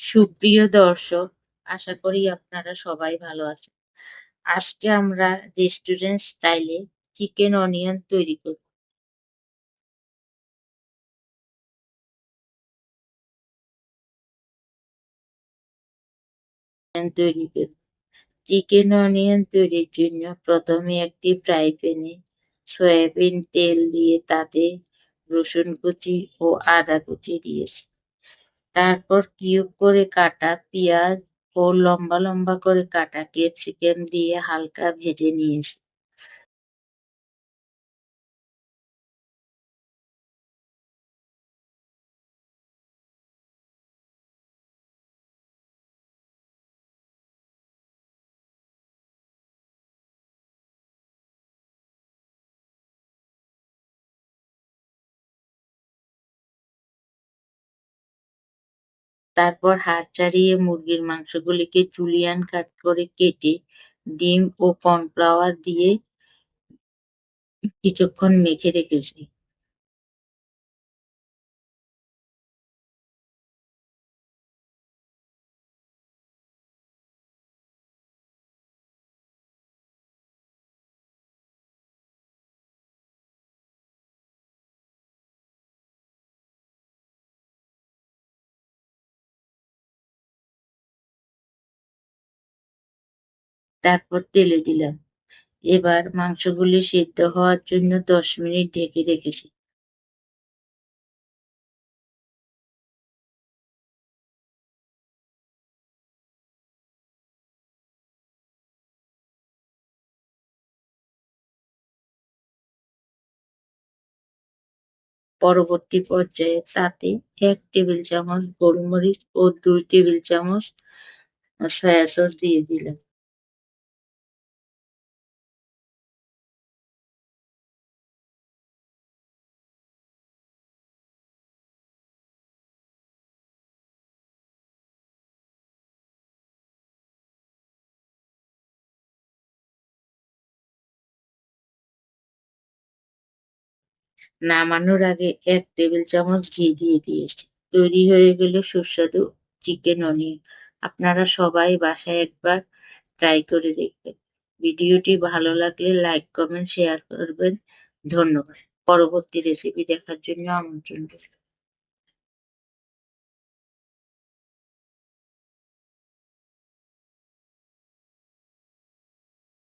সুপ্রিয় দর্শক, আশা করি আপনারা সবাই ভালো আছেন। আজকে আমরা রেস্টুরেন্ট স্টাইলে চিকেন অনিয়ন তৈরি করব। তৈরি করব। চিকেন অনিয়ন তৈরির জন্য প্রথমে একটি ফ্রাই প্যানে সয়াবিন তেল দিয়ে তাতে রসুন কুচি ও আদা কুচি দিয়েছি। তারপর কিউব করে কাটা পেঁয়াজ ও লম্বা লম্বা করে কাটা ক্যাপসিকাম দিয়ে হালকা ভেজে নিয়েছি। তারপর হাত ছাড়িয়ে মুরগির মাংসগুলিকে জুলিয়ান কাট করে কেটে ডিম ও কর্নফ্লাওয়ার দিয়ে কিছুক্ষণ মেখে রেখেছি। তারপর তেলে দিলাম। এবার মাংসগুলি সিদ্ধ হওয়ার জন্য দশ মিনিট ঢেকে রেখেছি। পরবর্তী পর্যায়ে তাতে এক টেবিল চামচ গোলমরিচ ও দুই টেবিল চামচ সয়া সস দিয়ে দিলাম। নামানোর আগে এক টেবিল চামচ ঘি দিয়ে দিয়েছি। তৈরি হয়ে গেলে সুস্বাদু চিকেন অনিয়ন। আপনারা সবাই বাসায় একবার ট্রাই করে দেখবেন। ভিডিওটি ভালো লাগলে লাইক, কমেন্ট, শেয়ার করবেন। ধন্যবাদ। পরবর্তী রেসিপি দেখার জন্য আমন্ত্রণ রইল।